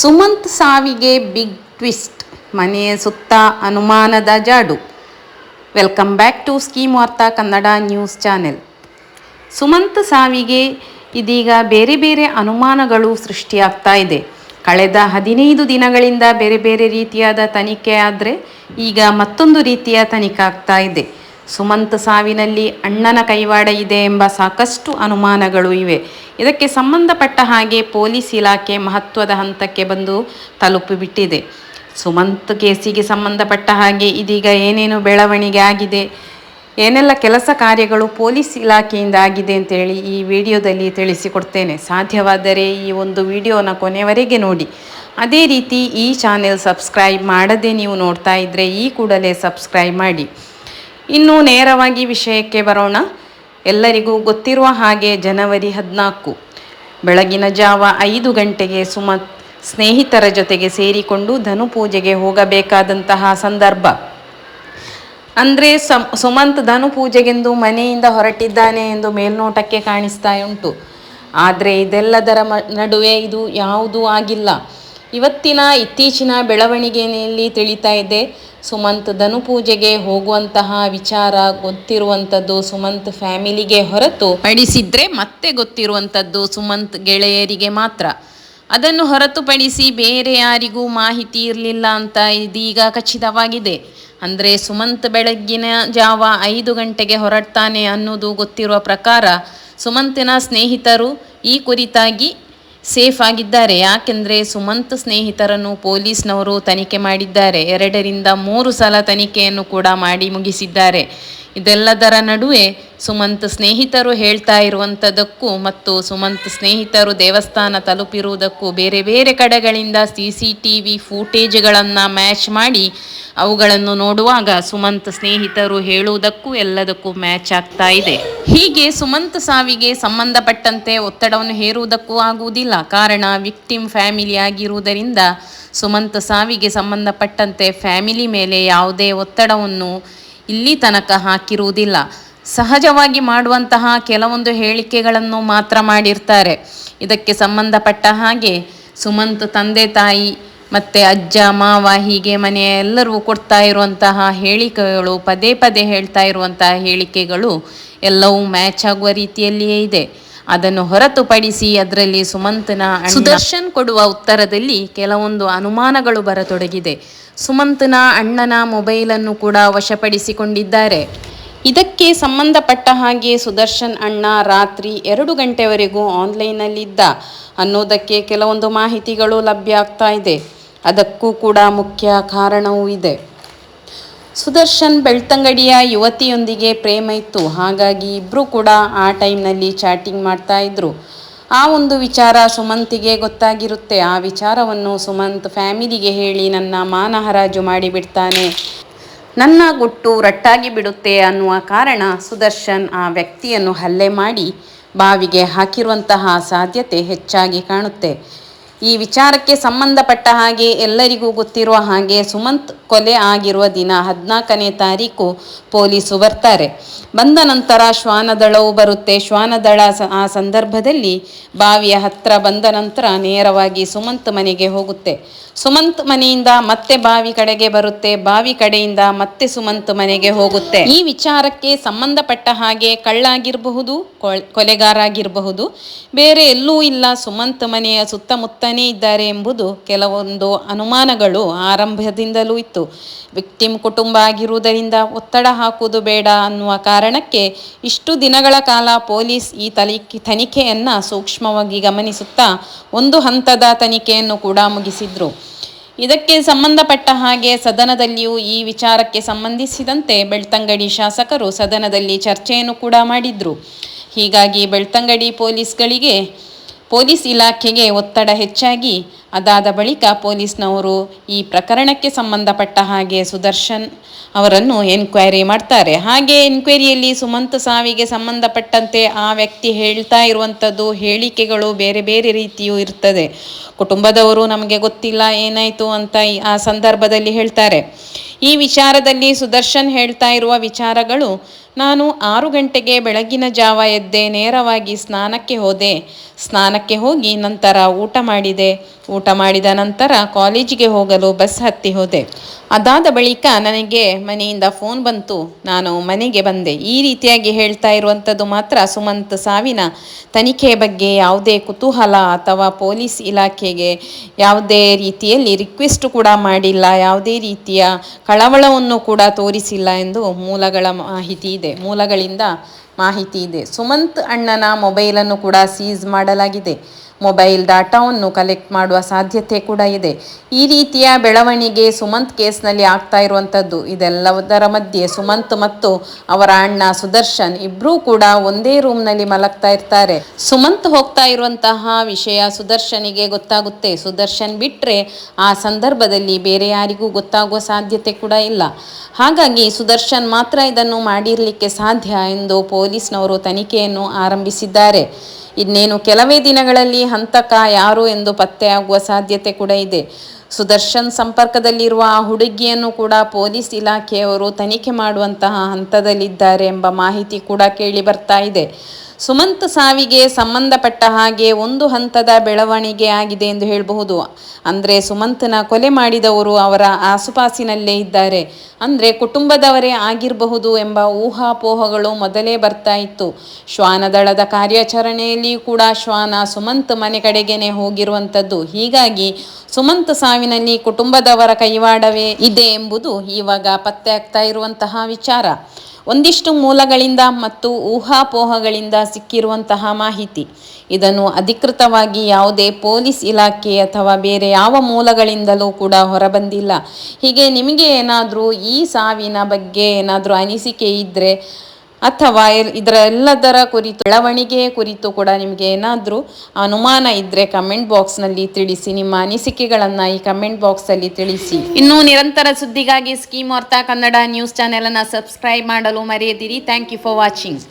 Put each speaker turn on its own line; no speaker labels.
ಸುಮಂತ್ ಸಾವಿಗೆ big twist, ಮನೆಯ ಸುತ್ತ ಅನುಮಾನದ ಜಾಡು. ವೆಲ್ಕಮ್ ಬ್ಯಾಕ್ ಟು ಸ್ಕೀಮ್ ವಾರ್ತಾ ಕನ್ನಡ ನ್ಯೂಸ್ ಚಾನೆಲ್. ಸುಮಂತ್ ಸಾವಿಗೆ ಇದೀಗ ಬೇರೆ ಬೇರೆ ಅನುಮಾನಗಳು ಸೃಷ್ಟಿಯಾಗ್ತಾ ಇದೆ. ಕಳೆದ ಹದಿನೈದು ದಿನಗಳಿಂದ ಬೇರೆ ಬೇರೆ ರೀತಿಯಾದ ತನಿಖೆ ಆದರೆ ಈಗ ಮತ್ತೊಂದು ರೀತಿಯ ತನಿಖೆ ಆಗ್ತಾ ಇದೆ. ಸುಮಂತ್ ಸಾವಿನಲ್ಲಿ ಅಣ್ಣನ ಕೈವಾಡ ಇದೆ ಎಂಬ ಸಾಕಷ್ಟು ಅನುಮಾನಗಳು ಇವೆ. ಇದಕ್ಕೆ ಸಂಬಂಧಪಟ್ಟ ಹಾಗೆ ಪೊಲೀಸ್ ಇಲಾಖೆ ಮಹತ್ವದ ಹಂತಕ್ಕೆ ಬಂದು ತಲುಪಿಬಿಟ್ಟಿದೆ ಸುಮಂತ್ ಕೇಸಿಗೆ ಸಂಬಂಧಪಟ್ಟ ಹಾಗೆ ಇದೀಗ ಏನೇನು ಬೆಳವಣಿಗೆ ಆಗಿದೆ, ಏನೆಲ್ಲ ಕೆಲಸ ಕಾರ್ಯಗಳು ಪೊಲೀಸ್ ಇಲಾಖೆಯಿಂದ ಆಗಿದೆ ಅಂತೇಳಿ ಈ ವಿಡಿಯೋದಲ್ಲಿ ತಿಳಿಸಿಕೊಡ್ತೇನೆ. ಸಾಧ್ಯವಾದರೆ ಈ ಒಂದು ವಿಡಿಯೋನ ಕೊನೆಯವರೆಗೆ ನೋಡಿ. ಅದೇ ರೀತಿ ಈ ಚಾನೆಲ್ ಸಬ್ಸ್ಕ್ರೈಬ್ ಮಾಡದೆ ನೀವು ನೋಡ್ತಾ ಇದ್ದರೆ ಈ ಕೂಡಲೇ ಸಬ್ಸ್ಕ್ರೈಬ್ ಮಾಡಿ. ಇನ್ನು ನೇರವಾಗಿ ವಿಷಯಕ್ಕೆ ಬರೋಣ. ಎಲ್ಲರಿಗೂ ಗೊತ್ತಿರುವ ಹಾಗೆ ಜನವರಿ ಹದಿನಾಲ್ಕು, ಬೆಳಗಿನ ಜಾವ ಐದು ಗಂಟೆಗೆ ಸುಮ ಸ್ನೇಹಿತರ ಜೊತೆಗೆ ಸೇರಿಕೊಂಡು ಧನು ಪೂಜೆಗೆ ಹೋಗಬೇಕಾದಂತಹ ಸಂದರ್ಭ. ಅಂದರೆ ಸಮ್, ಸುಮಂತ್ ಧನು ಪೂಜೆಗೆಂದು ಮನೆಯಿಂದ ಹೊರಟಿದ್ದಾನೆ ಎಂದು ಮೇಲ್ನೋಟಕ್ಕೆ ಕಾಣಿಸ್ತಾ ಉಂಟು. ಆದರೆ ಇದೆಲ್ಲದರ ನಡುವೆ ಇದು ಯಾವುದೂ ಆಗಿಲ್ಲ. ಇವತ್ತಿನ ಇತ್ತೀಚಿನ ಬೆಳವಣಿಗೆಯಲ್ಲಿ ತಿಳಿತಾ ಇದೆ. ಸುಮಂತ್ ಧನು ಪೂಜೆಗೆ ಹೋಗುವಂತಹ ವಿಚಾರ ಗೊತ್ತಿರುವಂಥದ್ದು ಸುಮಂತ್ ಫ್ಯಾಮಿಲಿಗೆ ಹೊರತು ಪಡಿಸಿದ್ರೆ ಮತ್ತೆ ಗೊತ್ತಿರುವಂಥದ್ದು ಸುಮಂತ್ ಗೆಳೆಯರಿಗೆ ಮಾತ್ರ. ಅದನ್ನು ಹೊರತುಪಡಿಸಿ ಬೇರೆ ಯಾರಿಗೂ ಮಾಹಿತಿ ಇರಲಿಲ್ಲ ಅಂತ ಇದೀಗ ಖಚಿತವಾಗಿದೆ. ಅಂದರೆ ಸುಮಂತ್ ಬೆಳಗ್ಗಿನ ಜಾವ ಐದು ಗಂಟೆಗೆ ಹೊರಡ್ತಾನೆ ಅನ್ನೋದು ಗೊತ್ತಿರುವ ಪ್ರಕಾರ ಸುಮಂತಿನ ಸ್ನೇಹಿತರು ಈ ಕುರಿತಾಗಿ ಸೇಫ್ ಆಗಿದ್ದಾರೆ. ಯಾಕೆಂದರೆ ಸುಮಂತ್ ಸ್ನೇಹಿತರನ್ನು ಪೊಲೀಸ್ನವರು ತನಿಖೆ ಮಾಡಿದ್ದಾರೆ. ಎರಡರಿಂದ ಮೂರು ಸಲ ತನಿಖೆಯನ್ನು ಕೂಡ ಮಾಡಿ ಮುಗಿಸಿದ್ದಾರೆ. ಇದೆಲ್ಲದರ ನಡುವೆ ಸುಮಂತ್ ಸ್ನೇಹಿತರು ಹೇಳ್ತಾ ಇರುವಂಥದ್ದಕ್ಕೂ ಮತ್ತು ಸುಮಂತ್ ಸ್ನೇಹಿತರು ದೇವಸ್ಥಾನ ತಲುಪಿರುವುದಕ್ಕೂ ಬೇರೆ ಬೇರೆ ಕಡೆಗಳಿಂದ ಸಿ ಸಿ ಟಿ ವಿ ಫೂಟೇಜ್ಗಳನ್ನು ಮ್ಯಾಚ್ ಮಾಡಿ ಅವುಗಳನ್ನು ನೋಡುವಾಗ ಸುಮಂತ್ ಸ್ನೇಹಿತರು ಹೇಳುವುದಕ್ಕೂ ಎಲ್ಲದಕ್ಕೂ ಮ್ಯಾಚ್ ಆಗ್ತಾ ಇದೆ. ಹೀಗೆ ಸುಮಂತ್ ಸಾವಿಗೆ ಸಂಬಂಧಪಟ್ಟಂತೆ ಒತ್ತಡವನ್ನು ಹೇರುವುದಕ್ಕೂ ಆಗುವುದಿಲ್ಲ. ಕಾರಣ ವಿಕ್ಟಿಮ್ ಫ್ಯಾಮಿಲಿ ಆಗಿರುವುದರಿಂದ ಸುಮಂತ್ ಸಾವಿಗೆ ಸಂಬಂಧಪಟ್ಟಂತೆ ಫ್ಯಾಮಿಲಿ ಮೇಲೆ ಯಾವುದೇ ಒತ್ತಡವನ್ನು ಇಲ್ಲಿ ತನಕ ಹಾಕಿರುವುದಿಲ್ಲ. ಸಹಜವಾಗಿ ಮಾಡುವಂತಹ ಕೆಲವೊಂದು ಹೇಳಿಕೆಗಳನ್ನು ಮಾತ್ರ ಮಾಡಿರ್ತಾರೆ. ಇದಕ್ಕೆ ಸಂಬಂಧಪಟ್ಟ ಹಾಗೆ ಸುಮಂತ್ ತಂದೆ ತಾಯಿ ಮತ್ತು ಅಜ್ಜ, ಮಾವ ಹೀಗೆ ಮನೆಯ ಎಲ್ಲರೂ ಕೊಡ್ತಾ ಇರುವಂತಹ ಹೇಳಿಕೆಗಳು, ಪದೇ ಪದೇ ಹೇಳ್ತಾ ಇರುವಂತಹ ಹೇಳಿಕೆಗಳು ಎಲ್ಲವೂ ಮ್ಯಾಚ್ ಆಗುವ ರೀತಿಯಲ್ಲಿಯೇ ಇದೆ. ಅದನ್ನು ಹೊರತುಪಡಿಸಿ ಅದರಲ್ಲಿ ಸುಮಂತನ ಸುದರ್ಶನ್ ಕೊಡುವ ಉತ್ತರದಲ್ಲಿ ಕೆಲವೊಂದು ಅನುಮಾನಗಳು ಬರತೊಡಗಿದೆ. ಸುಮಂತನ ಅಣ್ಣನ ಮೊಬೈಲನ್ನು ಕೂಡ ವಶಪಡಿಸಿಕೊಂಡಿದ್ದಾರೆ. ಇದಕ್ಕೆ ಸಂಬಂಧಪಟ್ಟ ಹಾಗೆ ಸುದರ್ಶನ್ ಅಣ್ಣ ರಾತ್ರಿ ಎರಡು ಗಂಟೆವರೆಗೂ ಆನ್ಲೈನಲ್ಲಿದ್ದ. ಅನ್ನೋದಕ್ಕೆ ಕೆಲವೊಂದು ಮಾಹಿತಿಗಳು ಲಭ್ಯ ಆಗ್ತಾ ಇದೆ. ಅದಕ್ಕೂ ಕೂಡ ಮುಖ್ಯ ಕಾರಣವೂ ಇದೆ. ಸುದರ್ಶನ್ ಬೆಳ್ತಂಗಡಿಯ ಯುವತಿಯೊಂದಿಗೆ ಪ್ರೇಮ ಇತ್ತು ಹಾಗಾಗಿ ಇಬ್ಬರೂ ಕೂಡ ಆ ಟೈಮ್ನಲ್ಲಿ ಚಾಟಿಂಗ್ ಮಾಡ್ತಾ ಇದ್ರು. ಆ ಒಂದು ವಿಚಾರ ಸುಮಂತಿಗೆ ಗೊತ್ತಾಗಿರುತ್ತೆ. ಆ ವಿಚಾರವನ್ನು ಸುಮಂತ್ ಫ್ಯಾಮಿಲಿಗೆ ಹೇಳಿ ನನ್ನ ಮಾನ ಹರಾಜು ಮಾಡಿಬಿಡ್ತಾನೆ. ನನ್ನ ಗುಟ್ಟು ರಟ್ಟಾಗಿ ಬಿಡುತ್ತೆ ಅನ್ನುವ ಕಾರಣ ಸುದರ್ಶನ್ ಆ ವ್ಯಕ್ತಿಯನ್ನು ಹಲ್ಲೆ ಮಾಡಿ ಬಾವಿಗೆ ಹಾಕಿರುವಂತಹ ಸಾಧ್ಯತೆ ಹೆಚ್ಚಾಗಿ ಕಾಣುತ್ತೆ. ಈ ವಿಚಾರಕ್ಕೆ ಸಂಬಂಧಪಟ್ಟ ಹಾಗೆ ಎಲ್ಲರಿಗೂ ಗೊತ್ತಿರುವ ಹಾಗೆ ಸುಮಂತ್ ಕೊಲೆ ಆಗಿರುವ ದಿನ ಹದಿನಾಲ್ಕನೇ ತಾರೀಕು ಪೊಲೀಸು ಬರ್ತಾರೆ. ಬಂದ ನಂತರ ಶ್ವಾನದಳವು ಬರುತ್ತೆ. ಶ್ವಾನದಳ ಆ ಸಂದರ್ಭದಲ್ಲಿ ಬಾವಿಯ ಹತ್ರ ಬಂದ ನಂತರ ನೇರವಾಗಿ ಸುಮಂತ್ ಮನೆಗೆ ಹೋಗುತ್ತೆ. ಸುಮಂತ್ ಮನೆಯಿಂದ ಮತ್ತೆ ಬಾವಿ ಕಡೆಗೆ ಬರುತ್ತೆ. ಬಾವಿ ಕಡೆಯಿಂದ ಮತ್ತೆ ಸುಮಂತ್ ಮನೆಗೆ ಹೋಗುತ್ತೆ. ಈ ವಿಚಾರಕ್ಕೆ ಸಂಬಂಧಪಟ್ಟ ಹಾಗೆ ಕಳ್ಳಾಗಿರಬಹುದು ಕೊಲೆಗಾರ ಆಗಿರಬಹುದು ಬೇರೆ ಎಲ್ಲೂ ಇಲ್ಲ. ಸುಮಂತ್ ಮನೆಯ ಸುತ್ತಮುತ್ತನೇ ಇದ್ದಾರೆ ಎಂಬುದು ಕೆಲವೊಂದು ಅನುಮಾನಗಳು ಆರಂಭದಿಂದಲೂ ಇತ್ತು. ವಿಕ್ಟಿಮ್ ಕುಟುಂಬ ಆಗಿರುವುದರಿಂದ ಒತ್ತಡ ಹಾಕುವುದು ಬೇಡ ಅನ್ನುವ ಕಾರಣಕ್ಕೆ ಇಷ್ಟು ದಿನಗಳ ಕಾಲ ಪೊಲೀಸ್ ಈ ತನಿಖೆ ತನಿಖೆಯನ್ನು ಸೂಕ್ಷ್ಮವಾಗಿ ಗಮನಿಸುತ್ತಾ ಒಂದು ಹಂತದ ತನಿಖೆಯನ್ನು ಕೂಡ ಮುಗಿಸಿದ್ರು. ಇದಕ್ಕೆ ಸಂಬಂಧಪಟ್ಟ ಹಾಗೆ ಸದನದಲ್ಲಿಯೂ ಈ ವಿಚಾರಕ್ಕೆ ಸಂಬಂಧಿಸಿದಂತೆ ಬೆಳ್ತಂಗಡಿ ಶಾಸಕರು ಸದನದಲ್ಲಿ ಚರ್ಚೆಯನ್ನು ಕೂಡ ಮಾಡಿದ್ರು. ಹೀಗಾಗಿ ಬೆಳ್ತಂಗಡಿ ಪೊಲೀಸ್ಗಳಿಗೆ ಪೊಲೀಸ್ ಇಲಾಖೆಗೆ ಒತ್ತಡ ಹೆಚ್ಚಾಗಿ. ಅದಾದ ಬಳಿಕ ಪೊಲೀಸ್ನವರು ಈ ಪ್ರಕರಣಕ್ಕೆ ಸಂಬಂಧಪಟ್ಟ ಹಾಗೆ ಸುದರ್ಶನ್ ಅವರನ್ನು ಎನ್ಕ್ವೈರಿ ಮಾಡ್ತಾರೆ. ಹಾಗೆ ಎನ್ಕ್ವೈರಿಯಲ್ಲಿ ಸುಮಂತ್ ಸಾವಿಗೆ ಸಂಬಂಧಪಟ್ಟಂತೆ ಆ ವ್ಯಕ್ತಿ ಹೇಳ್ತಾ ಇರುವಂಥದ್ದು ಹೇಳಿಕೆಗಳು ಬೇರೆ ಬೇರೆ ರೀತಿಯೂ ಇರ್ತದೆ. ಕುಟುಂಬದವರು ನಮಗೆ ಗೊತ್ತಿಲ್ಲ ಏನಾಯಿತು ಅಂತ ಆ ಸಂದರ್ಭದಲ್ಲಿ ಹೇಳ್ತಾರೆ. ಈ ವಿಚಾರದಲ್ಲಿ ಸುದರ್ಶನ್ ಹೇಳ್ತಾ ಇರುವ ವಿಚಾರಗಳು, ನಾನು ಆರು ಗಂಟೆಗೆ ಬೆಳಗಿನ ಜಾವ ಎದ್ದೆ ನೇರವಾಗಿ ಸ್ನಾನಕ್ಕೆ ಹೋದೆ. ಸ್ನಾನಕ್ಕೆ ಹೋಗಿ ನಂತರ ಊಟ ಮಾಡಿದೆ. ಊಟ ಮಾಡಿದ ನಂತರ ಕಾಲೇಜಿಗೆ ಹೋಗಲು ಬಸ್ ಹತ್ತಿ ಹೋದೆ. ಅದಾದ ಬಳಿಕ ನನಗೆ ಮನೆಯಿಂದ ಫೋನ್ ಬಂತು. ನಾನು ಮನೆಗೆ ಬಂದೆ. ಈ ರೀತಿಯಾಗಿ ಹೇಳ್ತಾ ಇರುವಂಥದ್ದು ಮಾತ್ರ ಸುಮಂತ್ ಸಾವಿನ ತನಿಖೆ ಬಗ್ಗೆ ಯಾವುದೇ ಕುತೂಹಲ ಅಥವಾ ಪೊಲೀಸ್ ಇಲಾಖೆಗೆ ಯಾವುದೇ ರೀತಿಯಲ್ಲಿ ರಿಕ್ವೆಸ್ಟ್ ಕೂಡ ಮಾಡಿಲ್ಲ. ಯಾವುದೇ ರೀತಿಯ ಕಳವಳವನ್ನು ಕೂಡ ತೋರಿಸಿಲ್ಲ ಎಂದು ಮೂಲಗಳ ಮಾಹಿತಿ ಇದೆ. ಮೂಲಗಳಿಂದ ಮಾಹಿತಿ ಇದೆ. ಸುಮಂತ್ ಅಣ್ಣನ ಮೊಬೈಲನ್ನು ಕೂಡ ಸೀಸ್ ಮಾಡಲಾಗಿದೆ. ಮೊಬೈಲ್ ಡಾಟಾವನ್ನು ಕಲೆಕ್ಟ್ ಮಾಡುವ ಸಾಧ್ಯತೆ ಕೂಡ ಇದೆ. ಈ ರೀತಿಯ ಬೆಳವಣಿಗೆ ಸುಮಂತ್ ಕೇಸ್ನಲ್ಲಿ ಆಗ್ತಾ ಇರುವಂಥದ್ದು. ಇದೆಲ್ಲದರ ಮಧ್ಯೆ ಸುಮಂತ್ ಮತ್ತು ಅವರ ಅಣ್ಣ ಸುದರ್ಶನ್ ಇಬ್ಬರೂ ಕೂಡ ಒಂದೇ ರೂಮ್ನಲ್ಲಿ ಮಲಗ್ತಾ ಇರ್ತಾರೆ. ಸುಮಂತ್ ಹೋಗ್ತಾ ಇರುವಂತಹ ವಿಷಯ ಸುದರ್ಶನಿಗೆ ಗೊತ್ತಾಗುತ್ತೆ. ಸುದರ್ಶನ್ ಬಿಟ್ಟರೆ ಆ ಸಂದರ್ಭದಲ್ಲಿ ಬೇರೆ ಯಾರಿಗೂ ಗೊತ್ತಾಗುವ ಸಾಧ್ಯತೆ ಕೂಡ ಇಲ್ಲ. ಹಾಗಾಗಿ ಸುದರ್ಶನ್ ಮಾತ್ರ ಇದನ್ನು ಮಾಡಿರಲಿಕ್ಕೆ ಸಾಧ್ಯ ಎಂದು ಪೊಲೀಸ್ನವರು ತನಿಖೆಯನ್ನು ಆರಂಭಿಸಿದ್ದಾರೆ. ಇನ್ನೇನು ಕೆಲವೇ ದಿನಗಳಲ್ಲಿ ಹಂತಕ ಯಾರು ಎಂದು ಪತ್ತೆಯಾಗುವ ಸಾಧ್ಯತೆ ಕೂಡ ಇದೆ. ಸುದರ್ಶನ್ ಸಂಪರ್ಕದಲ್ಲಿರುವ ಆ ಹುಡುಗಿಯನ್ನು ಕೂಡ ಪೊಲೀಸ್ ಇಲಾಖೆಯವರು ತನಿಖೆ ಮಾಡುವಂತಹ ಹಂತದಲ್ಲಿದ್ದಾರೆ ಎಂಬ ಮಾಹಿತಿ ಕೂಡ ಕೇಳಿ ಬರ್ತಾ ಇದೆ. ಸುಮಂತ್ ಸಾವಿಗೆ ಸಂಬಂಧಪಟ್ಟ ಹಾಗೆ ಒಂದು ಹಂತದ ಬೆಳವಣಿಗೆ ಆಗಿದೆ ಎಂದು ಹೇಳಬಹುದು. ಅಂದರೆ ಸುಮಂತ್ನ ಕೊಲೆ ಮಾಡಿದವರು ಅವರ ಆಸುಪಾಸಿನಲ್ಲೇ ಇದ್ದಾರೆ. ಅಂದರೆ ಕುಟುಂಬದವರೇ ಆಗಿರಬಹುದು ಎಂಬ ಊಹಾಪೋಹಗಳು ಮೊದಲೇ ಬರ್ತಾ ಇತ್ತು. ಶ್ವಾನದಳದ ಕಾರ್ಯಾಚರಣೆಯಲ್ಲಿಯೂ ಕೂಡ ಶ್ವಾನ ಸುಮಂತ್ ಮನೆ ಕಡೆಗೇನೆ ಹೋಗಿರುವಂಥದ್ದು. ಹೀಗಾಗಿ ಸುಮಂತ್ ಸಾವಿನಲ್ಲಿ ಕುಟುಂಬದವರ ಕೈವಾಡವೇ ಇದೆ ಎಂಬುದು ಇವಾಗ ಪತ್ತೆ ಆಗ್ತಾ ಇರುವಂತಹ ವಿಚಾರ. ಒಂದಿಷ್ಟು ಮೂಲಗಳಿಂದ ಮತ್ತು ಊಹಾಪೋಹಗಳಿಂದ ಸಿಕ್ಕಿರುವಂತಹ ಮಾಹಿತಿ. ಇದನ್ನು ಅಧಿಕೃತವಾಗಿ ಯಾವುದೇ ಪೊಲೀಸ್ ಇಲಾಖೆ ಅಥವಾ ಬೇರೆ ಯಾವ ಮೂಲಗಳಿಂದಲೂ ಕೂಡ ಹೊರಬಂದಿಲ್ಲ. ಹೀಗೆ ನಿಮಗೆ ಏನಾದರೂ ಈ ಸಾವಿನ ಬಗ್ಗೆ ಏನಾದರೂ ಅನಿಸಿಕೆ ಇದ್ದರೆ ಅಥವಾ ಇದರ ಎಲ್ಲದರ ಕುರಿತು ಬೆಳವಣಿಗೆ ಕುರಿತು ಕೂಡ ನಿಮಗೆ ಏನಾದರೂ ಅನುಮಾನ ಇದ್ದರೆ ಕಮೆಂಟ್ ಬಾಕ್ಸ್ನಲ್ಲಿ ತಿಳಿಸಿ. ನಿಮ್ಮ ಅನಿಸಿಕೆಗಳನ್ನು ಈ ಕಮೆಂಟ್ ಬಾಕ್ಸಲ್ಲಿ ತಿಳಿಸಿ. ಇನ್ನು ನಿರಂತರ ಸುದ್ದಿಗಾಗಿ ಸ್ಕೀಮ್ ಅರ್ಥ ಕನ್ನಡ ನ್ಯೂಸ್ ಚಾನೆಲನ್ನು ಸಬ್ಸ್ಕ್ರೈಬ್ ಮಾಡಲು ಮರೆಯದಿರಿ. Thank you for watching